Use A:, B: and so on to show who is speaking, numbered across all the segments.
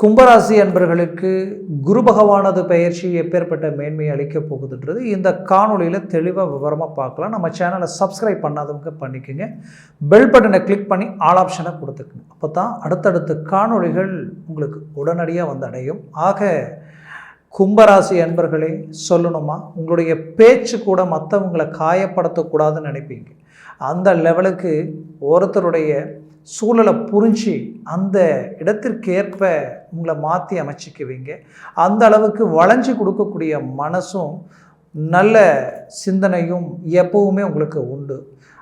A: கும்பராசி அன்பர்களுக்கு குரு பகவானது பயிற்சி எப்பேற்பட்ட மேன்மையை அளிக்கப் போகுதுன்றது இந்த காணொளியில் தெளிவாக விவரமாக பார்க்கலாம். நம்ம சேனலை சப்ஸ்கிரைப் பண்ணாதவங்க பண்ணிக்கோங்க. பெல் பட்டனை கிளிக் பண்ணி ஆல் ஆப்ஷனை கொடுத்துக்கணும் அப்போ தான் அடுத்தடுத்த காணொளிகள் உங்களுக்கு உடனடியாக வந்து அடையும். ஆக கும்பராசி அன்பர்களே சொல்லணுமா? உங்களுடைய பேச்சு கூட மற்றவங்களை காயப்படுத்தக்கூடாதுன்னு நினைப்பீங்க. அந்த லெவலுக்கு ஒருத்தருடைய சூழலை புரிஞ்சு அந்த இடத்திற்கேற்ப உங்களை மாற்றி அமைச்சிக்குவீங்க. அந்த அளவுக்கு வளைஞ்சு கொடுக்கக்கூடிய மனசும் நல்ல சிந்தனையும் எப்பவுமே உங்களுக்கு உண்டு.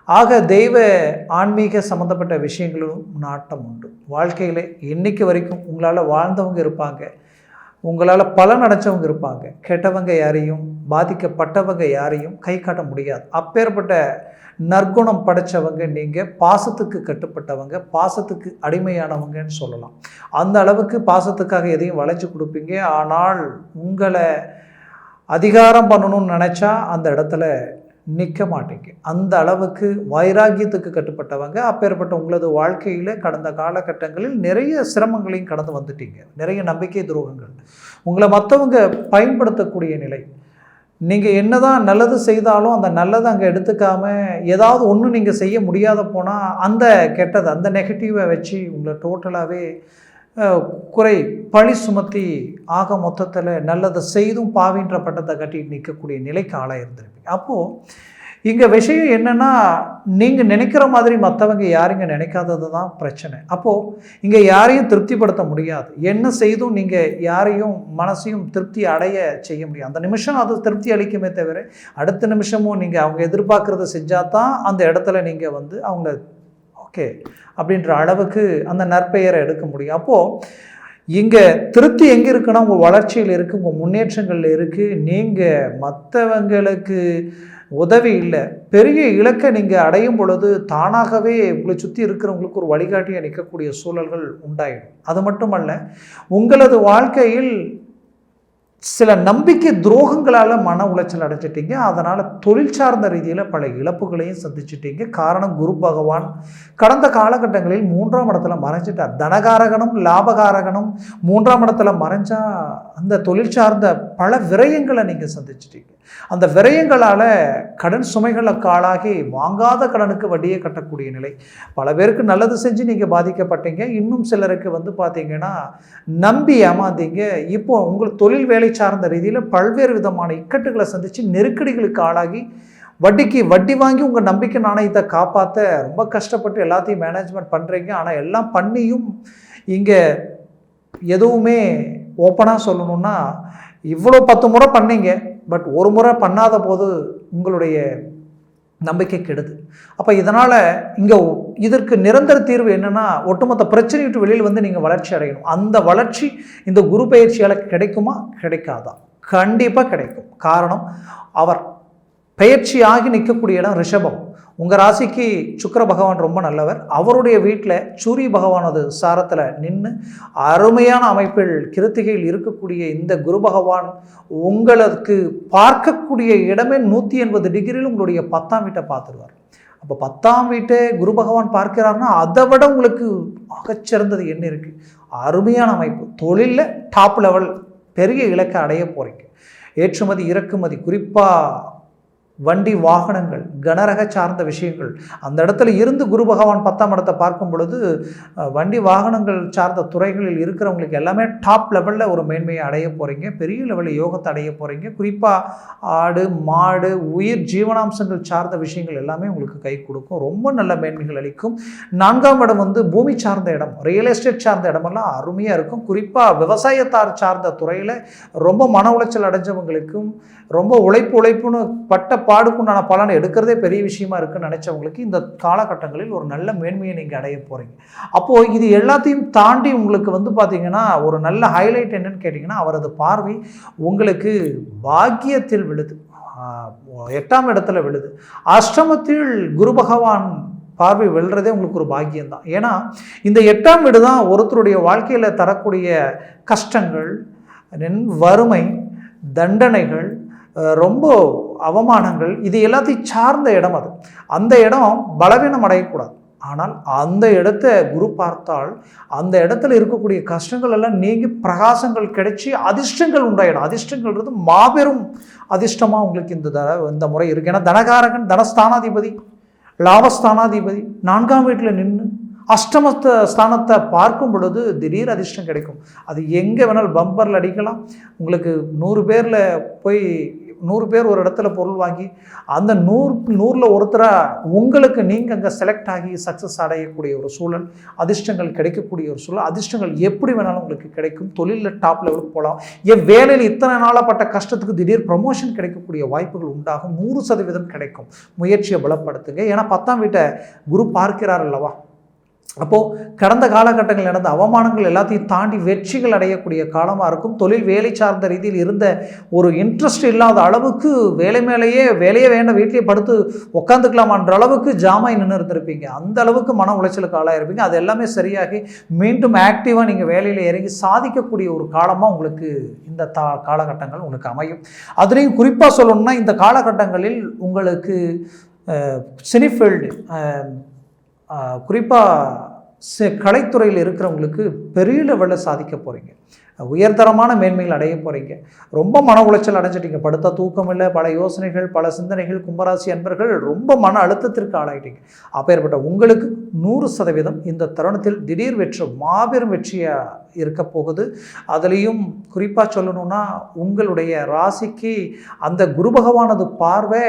A: ஆக தெய்வ ஆன்மீக சம்மந்தப்பட்ட விஷயங்களும் நாட்டம் உண்டு. வாழ்க்கையில் இன்றைக்கு வரைக்கும் உங்களால் வாழ்ந்தவங்க இருப்பாங்க. உங்களால் பலன் அடைச்சவங்க இருப்பாங்க. கெட்டவங்க யாரையும் பாதிக்கப்பட்டவங்க யாரையும் கை காட்ட முடியாது. அப்பேற்பட்ட நற்குணம் படைச்சவங்க நீங்கள் பாசத்துக்கு கட்டுப்பட்டவங்க பாசத்துக்கு அடிமையானவங்கன்னு சொல்லலாம். அந்த அளவுக்கு பாசத்துக்காக எதையும் வளைச்சி கொடுப்பீங்க. ஆனால் உங்களை அதிகாரம் பண்ணணும்னு நினச்சா அந்த இடத்துல நிற்க மாட்டேங்க. அந்த அளவுக்கு வைராகியத்துக்கு கட்டுப்பட்டவங்க அப்பேற்பட்ட உங்களது வாழ்க்கையில் கடந்த காலகட்டங்களில் நிறைய சிரமங்களையும் கடந்து வந்துட்டீங்க. நிறைய நம்பிக்கை துரோகங்கள். உங்களை மற்றவங்க பயன்படுத்தக்கூடிய நிலை. நீங்கள் என்னதான் நல்லது செய்தாலும் அந்த நல்லதை அங்கே எடுத்துக்காம ஏதாவது ஒன்று நீங்கள் செய்ய முடியாத போனால் அந்த கெட்டது அந்த நெகட்டிவை வச்சு உங்களை டோட்டலாகவே குறை பழி சுமத்தி ஆக மொத்தத்தில் நல்லதை செய்தும் பாவின்ற பட்டத்தை கட்டி நிற்கக்கூடிய நிலைக்கு ஆளாக இருந்திருப்பீங்க. அப்போது இங்கே விஷயம் என்னென்னா நீங்கள் நினைக்கிற மாதிரி மற்றவங்க யாருங்க நினைக்காதது தான் பிரச்சனை. அப்போது இங்கே யாரையும் திருப்திப்படுத்த முடியாது. என்ன செய்தும் நீங்கள் யாரையும் மனசையும் திருப்தி அடைய செய்ய முடியும் அந்த நிமிஷம் அது திருப்தி அளிக்குமே தவிர அடுத்த நிமிஷமும் நீங்கள் அவங்க எதிர்பார்க்குறத செஞ்சால் தான் அந்த இடத்துல நீங்கள் வந்து அவங்கள ஓகே அப்படின்ற அளவுக்கு அந்த நற்பெயரை எடுக்க முடியும். அப்போது இங்கே திருப்தி எங்கே இருக்குன்னா உங்கள் வளர்ச்சியில் இருக்குது உங்கள் முன்னேற்றங்களில் இருக்குது நீங்கள் மற்றவங்களுக்கு உதவி இல்லை. பெரிய இலக்கை நீங்கள் அடையும் பொழுது தானாகவே உங்களை சுற்றி இருக்கிறவங்களுக்கு ஒரு வழிகாட்டியாக நிற்கக்கூடிய சூழல்கள் உண்டாயிடும். அது மட்டுமல்ல உங்களது வாழ்க்கையில் சில நம்பிக்கை துரோகங்களால் மன உளைச்சல் அடைச்சிட்டிங்க அதனால் தொழில் சார்ந்த ரீதியில் பல இழப்புகளையும் சந்திச்சிட்டிங்க. காரணம் குரு பகவான். கடந்த காலகட்டங்களில் மூன்றாம் இடத்துல மறைஞ்சிட்டார். தனகாரகனும் லாபகாரகனும் மூன்றாம் இடத்துல மறைஞ்சா அந்த தொழில் சார்ந்த பல விரயங்களை நீங்கள் சந்திச்சிட்டீங்க. அந்த விரயங்களால் கடன் சுமைகளுக்கு ஆளாகி வாங்காத கடனுக்கு வட்டியை கட்டக்கூடிய நிலை. பல பேருக்கு நல்லது செஞ்சு நீங்கள் பாதிக்கப்பட்டீங்க. இன்னும் சிலருக்கு வந்து பார்த்தீங்கன்னா நம்பி ஏமாந்தீங்க. இப்போ உங்கள் தொழில் வேலை சார்ந்த ரீதியில் பல்வேறு விதமான இக்கட்டுகளை சந்தித்து நெருக்கடிகளுக்கு ஆளாகி வட்டிக்கு வட்டி வாங்கி உங்கள் நம்பிக்கை நாணயத்தை காப்பாற்ற ரொம்ப கஷ்டப்பட்டு எல்லாத்தையும் மேனேஜ்மெண்ட் பண்ணுறீங்க ஆனால் எல்லாம் பண்ணியும் இங்கே எதுவுமே ஓப்பனாக சொல்லணுன்னா இவ்வளோ பத்து முறை பண்ணீங்க பட் ஒரு முறை பண்ணாத போது உங்களுடைய நம்பிக்கை கெடுது. அப்போ இதனால் இங்கே இதற்கு நிரந்தர தீர்வு என்னென்னா ஒட்டுமொத்த பிரச்சனை விட்டு வெளியில் வந்து நீங்கள் வளர்ச்சி அடையணும். அந்த வளர்ச்சி இந்த குரு பயிற்சியால் கிடைக்குமா? கிடைக்காதா? கண்டிப்பாக கிடைக்கும். காரணம் அவர் பயிற்சியாகி நிற்கக்கூடிய இடம் ரிஷபம். உங்கள் ராசிக்கு சுக்கர பகவான் ரொம்ப நல்லவர். அவருடைய வீட்டில் சூரிய பகவானது சாரத்தில் நின்று அருமையான அமைப்பில் கிருத்திகையில் இருக்கக்கூடிய இந்த குரு பகவான் உங்களுக்கு பார்க்கக்கூடிய இடமே நூற்றி எண்பது டிகிரியில் உங்களுடைய பத்தாம் வீட்டை பார்த்துருவார். அப்போ பத்தாம் வீட்டை குரு பகவான் பார்க்கிறாருன்னா அதை விட உங்களுக்கு ஆகச்சிறந்தது என்ன இருக்குது அருமையான அமைப்பு. தொழிலில் டாப் லெவல் பெரிய இலக்கை அடைய போகிறீங்க ஏற்றுமதி இறக்குமதி குறிப்பாக வண்டி வாகனங்கள் கனரக சார்ந்த விஷயங்கள். அந்த இடத்துல இருந்து குரு பகவான் பத்தாம் இடத்தை பார்க்கும் பொழுது வண்டி வாகனங்கள் சார்ந்த துறைகளில் இருக்கிறவங்களுக்கு எல்லாமே டாப் லெவலில் ஒரு மேன்மையை அடைய போகிறீங்க பெரிய லெவலில் யோகத்தை அடைய போகிறீங்க குறிப்பாக ஆடு மாடு உயிர் ஜீவனாம்சங்கள் சார்ந்த விஷயங்கள் எல்லாமே உங்களுக்கு கை கொடுக்கும். ரொம்ப நல்ல மேன்மைகள் அளிக்கும். நான்காம் இடம் வந்து பூமி சார்ந்த இடம். ரியல் எஸ்டேட் சார்ந்த இடமெல்லாம் அருமையாக இருக்கும். குறிப்பாக விவசாயத்தார் சார்ந்த துறையில் ரொம்ப மன உளைச்சல் அடைஞ்சவங்களுக்கும் ரொம்ப உழைப்பு உழைப்புன்னு பட்ட பாடுக்குண்டான பலனை எடுக்கிறதே பெரிய விஷயமா இருக்குன்னு நினச்சவங்களுக்கு இந்த காலகட்டங்களில் ஒரு நல்ல மேன்மையை நீங்கள் அடைய போகிறீங்க அப்போது இது எல்லாத்தையும் தாண்டி உங்களுக்கு வந்து பார்த்தீங்கன்னா ஒரு நல்ல ஹைலைட் என்னன்னு கேட்டிங்கன்னா அவரது பார்வை உங்களுக்கு பாக்கியத்தில் விழுது. எட்டாம் இடத்துல விழுது. அஷ்டமத்தில் குரு பகவான் பார்வை வெல்றதே உங்களுக்கு ஒரு பாக்கியம் தான் ஏன்னா இந்த எட்டாம் வீடு தான் ஒருத்தருடைய வாழ்க்கையில் தரக்கூடிய கஷ்டங்கள் வறுமை தண்டனைகள் ரொம்ப அவமானங்கள் இது எல்லாத்தையும் சார்ந்த இடம் அது. அந்த இடம் பலவீனம் அடையக்கூடாது. ஆனால் அந்த இடத்த குரு பார்த்தால் அந்த இடத்துல இருக்கக்கூடிய கஷ்டங்கள் எல்லாம் நீங்கி பிரகாசங்கள் கிடைச்சி அதிர்ஷ்டங்கள் உண்டாயிடும். அதிர்ஷ்டங்கள்ன்றது மாபெரும் அதிர்ஷ்டமாக உங்களுக்கு இந்த தர இந்த முறை இருக்குது ஏன்னா தனகாரகன் தனஸ்தானாதிபதி லாபஸ்தானாதிபதி நான்காம் வீட்டில் நின்று அஷ்டமத்த ஸ்தானத்தை பார்க்கும் பொழுது திடீர் அதிர்ஷ்டம் கிடைக்கும். அது எங்கே வேணாலும் பம்பரில் அடிக்கலாம். உங்களுக்கு நூறு பேரில் போய் நூறு பேர் ஒரு இடத்துல பொருள் வாங்கி அந்த நூறு நூறில் ஒருத்தராக உங்களுக்கு நீங்கள் அங்கே செலக்ட் ஆகி சக்ஸஸ் அடையக்கூடிய ஒரு சூழல் அதிர்ஷ்டங்கள் கிடைக்கக்கூடிய ஒரு சூழல் அதிர்ஷ்டங்கள் எப்படி வேணாலும் உங்களுக்கு கிடைக்கும். தொழிலில் டாப் லெவலுக்கு போகலாம் என் வேலையில் இத்தனை நாளப்பட்ட கஷ்டத்துக்கு திடீர் ப்ரமோஷன் கிடைக்கக்கூடிய வாய்ப்புகள் உண்டாகும். நூறு சதவீதம் கிடைக்கும். முயற்சியை பலப்படுத்துங்க. ஏன்னா பத்தாம் வீட்டை குரு பார்க்கிறார் அல்லவா? அப்போது கடந்த காலகட்டங்களில் நடந்த அவமானங்கள் எல்லாத்தையும் தாண்டி வெற்றிகள் அடையக்கூடிய காலமாக இருக்கும். தொழில் வேலை சார்ந்த ரீதியில் இருந்த ஒரு இன்ட்ரெஸ்ட் இல்லாத அளவுக்கு வேலை மேலேயே வேலையே வேண்டாம் வீட்டிலேயே படுத்து உட்காந்துக்கலாமான்ற அளவுக்கு ஜாமாய் நின்று இருந்திருப்பீங்க. அந்த அளவுக்கு மன உளைச்சலுக்கு ஆளாயிருப்பீங்க. அது எல்லாமே சரியாகி மீண்டும் ஆக்டிவாக நீங்கள் வேலையில் இறங்கி சாதிக்கக்கூடிய ஒரு காலமாக உங்களுக்கு இந்த தா காலகட்டங்கள் உங்களுக்கு அமையும். அதுலேயும் குறிப்பாக சொல்லணும்னா இந்த காலகட்டங்களில் உங்களுக்கு சினிஃபீல்டு குறிப்பாக கலைத்துறையில் இருக்கிறவங்களுக்கு பெரிய லெவலில் சாதிக்க போகிறீங்க உயர்தரமான மேன்மைகள் அடைய போகிறீங்க ரொம்ப மன உளைச்சல் அடைஞ்சிட்டீங்க. படுத்த தூக்கம் இல்லை. பல யோசனைகள் பல சிந்தனைகள் கும்பராசி அன்பர்கள் ரொம்ப மன அழுத்தத்திற்கு ஆளாயிட்டீங்க. அப்பேற்பட்ட உங்களுக்கு நூறு சதவீதம் இந்த தருணத்தில் திடீர் வெற்றி மாபெரும் வெற்றியாக இருக்க போகுது. அதுலேயும் குறிப்பாக சொல்லணும்னா உங்களுடைய ராசிக்கு அந்த குரு பகவானது பார்வை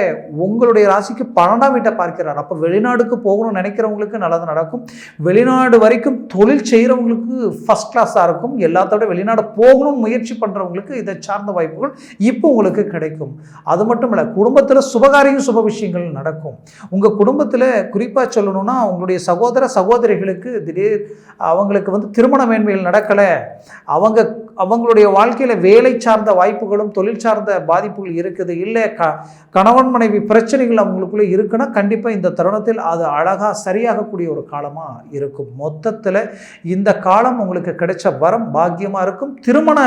A: உங்களுடைய ராசிக்கு பன்னெண்டாம் வீட்டை பார்க்கிறார். அப்போ வெளிநாடுக்கு போகணும்னு நினைக்கிறவங்களுக்கு நல்லது நடக்கும். வெளிநாடு வரைக்கும் தொழில் செய்கிறவங்களுக்கு ஃபஸ்ட் கிளாஸாக இருக்கும். எல்லாத்தோட வெளிநாடு போகணும்னு முயற்சி பண்ணுறவங்களுக்கு இதை சார்ந்த வாய்ப்புகள் இப்போ உங்களுக்கு கிடைக்கும். அது மட்டும் இல்லை குடும்பத்தில் சுபகாரியம் சுப விஷயங்கள் நடக்கும். உங்கள் குடும்பத்தில் குறிப்பாக சொல்லணும்னா உங்களுடைய சகோதர சகோதரிகளுக்கு திடீர் அவங்களுக்கு வந்து திருமண மேன்மைகள் நடக்கலை அவங்க அவங்களுடைய வாழ்க்கையில் வேலை சார்ந்த வாய்ப்புகளும் தொழில் சார்ந்த பாதிப்புகள் இருக்குது. இல்லை க கணவன் மனைவி பிரச்சனைகள் அவங்களுக்குள்ளே இருக்குன்னா கண்டிப்பாக இந்த தருணத்தில் அது அழகாக சரியாகக்கூடிய ஒரு காலமாக இருக்கும். மொத்தத்தில் இந்த காலம் உங்களுக்கு கிடைச்ச வரம் பாக்கியமாக இருக்கும். திருமண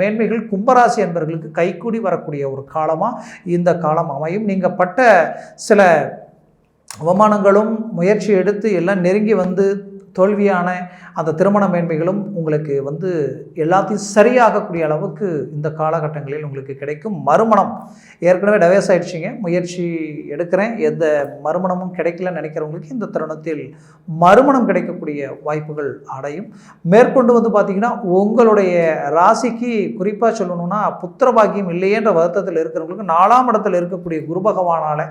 A: மேன்மைகள் கும்பராசி என்பவர்களுக்கு கைக்கூடி வரக்கூடிய ஒரு காலமாக இந்த காலம் அமையும். நீங்கள் பட்ட சில அவமானங்களும் முயற்சி எடுத்து எல்லாம் நெருங்கி வந்து தோல்வியான அந்த திருமண மேன்மைகளும் உங்களுக்கு வந்து எல்லாத்தையும் சரியாகக்கூடிய அளவுக்கு இந்த காலகட்டங்களில் உங்களுக்கு கிடைக்கும். மறுமணம். ஏற்கனவே டவேஸ் ஆயிடுச்சிங்க. முயற்சி எடுக்கிறேன். எந்த மறுமணமும் கிடைக்கலன்னு நினைக்கிறவங்களுக்கு இந்த தருணத்தில் மறுமணம் கிடைக்கக்கூடிய வாய்ப்புகள் அடையும். மேற்கொண்டு வந்து பார்த்திங்கன்னா உங்களுடைய ராசிக்கு குறிப்பாக சொல்லணும்னா புத்திரபாகியம் இல்லையேன்ற வருத்தத்தில் இருக்கிறவங்களுக்கு நாலாம் இடத்தில் இருக்கக்கூடிய குரு பகவானால்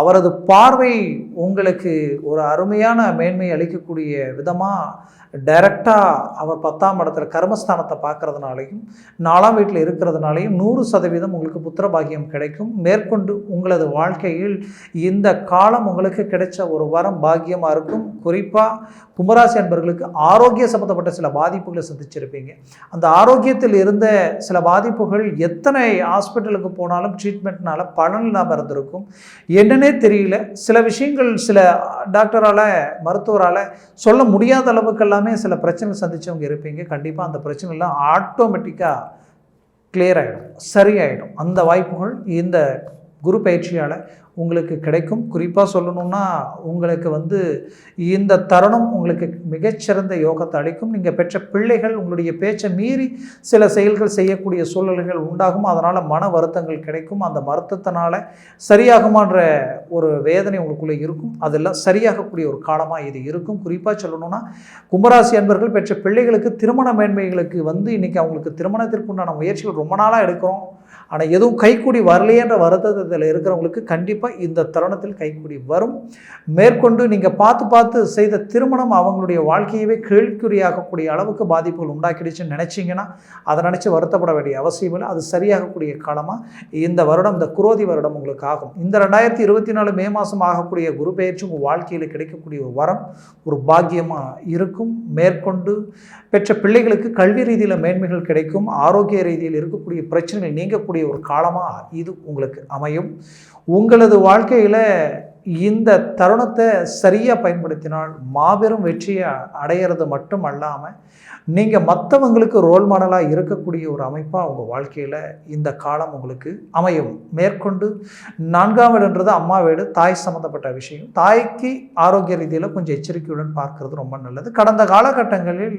A: அவரது பார்வை உங்களுக்கு ஒரு அருமையான மேன்மை அளிக்கக்கூடிய விதமாக டைரக்டாக அவர் பத்தாம் இடத்துல கர்மஸ்தானத்தை பார்க்கறதுனாலையும் நாலாம் வீட்டில் இருக்கிறதுனாலையும் நூறு சதவீதம் உங்களுக்கு புத்திரபாகியம் கிடைக்கும். மேற்கொண்டு உங்களது வாழ்க்கையில் இந்த காலம் உங்களுக்கு கிடைச்ச ஒரு வரம் பாகியமாக இருக்கும். குறிப்பாக கும்பராசி அன்பர்களுக்கு ஆரோக்கிய சம்மந்தப்பட்ட சில பாதிப்புகளை சந்திச்சிருப்பீங்க. அந்த ஆரோக்கியத்தில் இருந்த சில பாதிப்புகள் எத்தனை ஹாஸ்பிட்டலுக்கு போனாலும் ட்ரீட்மெண்ட்னால பலன் இல்லாமல் இருந்திருக்கும். என்னன்னே தெரியல. சில விஷயங்கள் சில டாக்டரால் மருத்துவரால் சொல்ல முடியாத அளவுக்கு எல்லாமே சில பிரச்சனைகள் சந்திச்சவங்க இருப்பீங்க. கண்டிப்பாக அந்த பிரச்சனைலாம் ஆட்டோமேட்டிக்காக கிளியர் ஆகிடும் சரியாயிடும். அந்த வாய்ப்புகள் இந்த குரு பயிற்சியால் உங்களுக்கு கிடைக்கும். குறிப்பாக சொல்லணும்னா உங்களுக்கு வந்து இந்த தருணம் உங்களுக்கு மிகச்சிறந்த யோகத்தை அளிக்கும். நீங்கள் பெற்ற பிள்ளைகள் உங்களுடைய பேச்சை மீறி சில செயல்கள் செய்யக்கூடிய சூழல்கள் உண்டாகும். அதனால் மன வருத்தங்கள் கிடைக்கும். அந்த வருத்தத்தினால சரியாகுமான்ற ஒரு வேதனை உங்களுக்குள்ளே இருக்கும். அதெல்லாம் சரியாகக்கூடிய ஒரு காலமாக இது இருக்கும். குறிப்பாக சொல்லணும்னா கும்பராசி அன்பர்கள் பெற்ற பிள்ளைகளுக்கு திருமண மேன்மைகளுக்கு வந்து இன்றைக்கி அவங்களுக்கு திருமணத்திற்கு உண்டான முயற்சிகள் ரொம்ப நாளாக எடுக்கிறோம். ஆனால் எதுவும் கைக்கூடி வரலையேன்ற வருத்தத்தில் இருக்கிறவங்களுக்கு கண்டிப்பாக கண்டிப்பாக இந்த தருணத்தில் கைக்கூடி வரும். மேற்கொண்டு நீங்கள் பார்த்து பார்த்து செய்த திருமணம் அவங்களுடைய வாழ்க்கையவே கேள்விக்குறியாகக்கூடிய அளவுக்கு பாதிப்புகள் உண்டாக்கிடுச்சுன்னு நினச்சிங்கன்னா அதை நினச்சி வருத்தப்பட வேண்டிய அவசியம் இல்லை. அது சரியாகக்கூடிய காலமாக இந்த வருடம் இந்த குரோதி வருடம் உங்களுக்கு ஆகும். இந்த ரெண்டாயிரத்தி இருபத்தி நாலு மே மாதம் ஆகக்கூடிய குரு பெயர்ச்சி உங்கள் வாழ்க்கையில் கிடைக்கக்கூடிய ஒரு வரம் ஒரு பாக்கியமாக இருக்கும். மேற்கொண்டு பெற்ற பிள்ளைகளுக்கு கல்வி ரீதியில் மேன்மைகள் கிடைக்கும். ஆரோக்கிய ரீதியில் இருக்கக்கூடிய பிரச்சனைகள் நீங்கக்கூடிய ஒரு காலமாக இது உங்களுக்கு அமையும். உங்களது வாழ்க்கையில் இந்த தருணத்தை சரியாக பயன்படுத்தினால் மாபெரும் வெற்றியை அடையிறது மட்டும் அல்லாமல் நீங்கள் மற்றவங்களுக்கு ரோல் மாடலாக இருக்கக்கூடிய ஒரு அமைப்பாக உங்கள் வாழ்க்கையில் இந்த காலம் உங்களுக்கு அமையும். மேற்கொண்டு நான்காம் வீடுன்றது அம்மா வீடு தாய் சம்மந்தப்பட்ட விஷயம். தாய்க்கு ஆரோக்கிய ரீதியில் கொஞ்சம் எச்சரிக்கையுடன் பார்க்கறது ரொம்ப நல்லது. கடந்த காலகட்டங்களில்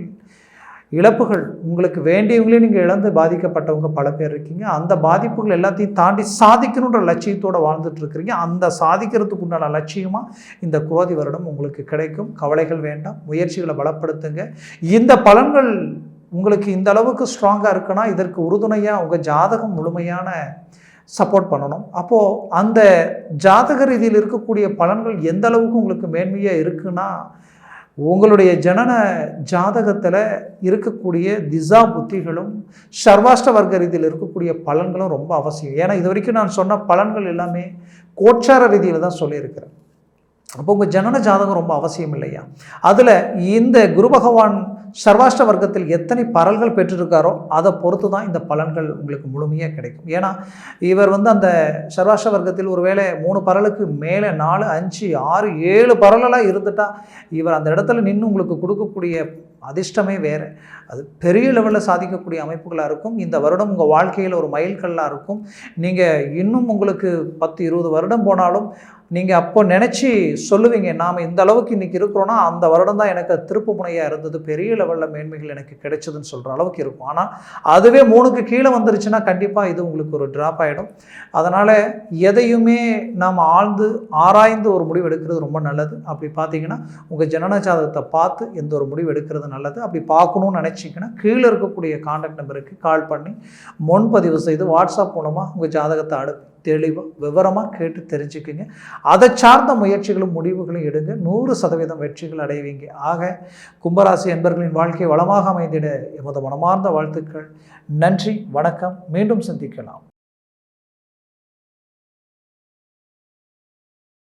A: இழப்புகள் உங்களுக்கு வேண்டியவங்களே நீங்கள் இழந்து பாதிக்கப்பட்டவங்க பல பேர் இருக்கீங்க. அந்த பாதிப்புகள் எல்லாத்தையும் தாண்டி சாதிக்கணுன்ற லட்சியத்தோடு வாழ்ந்துட்டுருக்கிறீங்க அந்த சாதிக்கிறதுக்கு உண்டான லட்சியமாக இந்த குரோதி வருடம் உங்களுக்கு கிடைக்கும். கவலைகள் வேண்டாம். முயற்சிகளை பலப்படுத்துங்க. இந்த பலன்கள் உங்களுக்கு இந்த அளவுக்கு ஸ்ட்ராங்காக இருக்குன்னா இதற்கு உறுதுணையாக உங்கள் ஜாதகம் முழுமையான சப்போர்ட் பண்ணணும். அப்போது அந்த ஜாதக ரீதியில் இருக்கக்கூடிய பலன்கள் எந்த அளவுக்கு உங்களுக்கு மேன்மையாக இருக்குன்னா உங்களுடைய ஜனன ஜாதகத்தில் இருக்கக்கூடிய திசா புத்திகளும் சர்வாஷ்ட வர்க்க ரீதியில் இருக்கக்கூடிய பலன்களும் ரொம்ப அவசியம். ஏன்னா இது வரைக்கும் நான் சொன்ன பலன்கள் எல்லாமே கோச்சார ரீதியில் தான் சொல்லியிருக்கிறேன். அப்போ உங்கள் ஜனன ஜாதகம் ரொம்ப அவசியம் இல்லையா? அதில் இந்த குரு பகவான் சர்வாஷ்ட வர்க்கத்தில் எத்தனை பரல்கள் பெற்றிருக்காரோ அதை பொறுத்து தான் இந்த பலன்கள் உங்களுக்கு முழுமையாக கிடைக்கும். ஏன்னா இவர் வந்து அந்த சர்வாஷ்ட வர்க்கத்தில் ஒருவேளை மூணு பரலுக்கு மேலே நாலு அஞ்சு ஆறு ஏழு பரலெல்லாம் இருந்துட்டால் இவர் அந்த இடத்துல நின்று உங்களுக்கு கொடுக்கக்கூடிய அதிர்ஷ்டமே வேறு. அது பெரிய லெவலில் சாதிக்கக்கூடிய அமைப்புகளாக இருக்கும். இந்த வருடம் உங்கள் வாழ்க்கையில் ஒரு மைல்கல்லாக இருக்கும். நீங்கள் இன்னும் உங்களுக்கு பத்து இருபது வருடம் போனாலும் நீங்கள் அப்போ நினச்சி சொல்லுவீங்க நாம் இந்த அளவுக்கு இன்றைக்கி இருக்கிறோன்னா அந்த வருடம் தான் எனக்கு திருப்பு முனையாக இருந்தது. பெரிய லெவலில் மேன்மைகள் எனக்கு கிடைச்சதுன்னு சொல்கிற அளவுக்கு இருக்கும். ஆனால் அதுவே மூணுக்கு கீழே வந்துருச்சுன்னா கண்டிப்பாக இது உங்களுக்கு ஒரு ட்ராப் ஆகிடும் அதனால் எதையுமே நாம் ஆழ்ந்து ஆராய்ந்து ஒரு முடிவு எடுக்கிறது ரொம்ப நல்லது. அப்படி பார்த்தீங்கன்னா உங்கள் ஜனன ஜாதகத்தை பார்த்து எந்த ஒரு முடிவு எடுக்கிறது நல்லது. அப்படி பார்க்கணும்னு நினச்சிங்கன்னா கீழே இருக்கக்கூடிய காண்டாக்ட் நம்பருக்கு கால் பண்ணி முன்பதிவு செய்து வாட்ஸ்அப் மூலமாக உங்கள் ஜாதகத்தை அனுப்பி தெளிவாக விவரமாக கேட்டு தெரிஞ்சுக்குங்க. அதை சார்ந்த முயற்சிகளும் முடிவுகளும் எடுங்க. நூறு சதவீதம் வெற்றிகள் அடைவீங்க. ஆக கும்பராசி என்பர்களின் வாழ்க்கை வளமாக அமைந்திட எமது மனமார்ந்த வாழ்த்துக்கள். நன்றி வணக்கம். மீண்டும் சந்திக்கலாம்.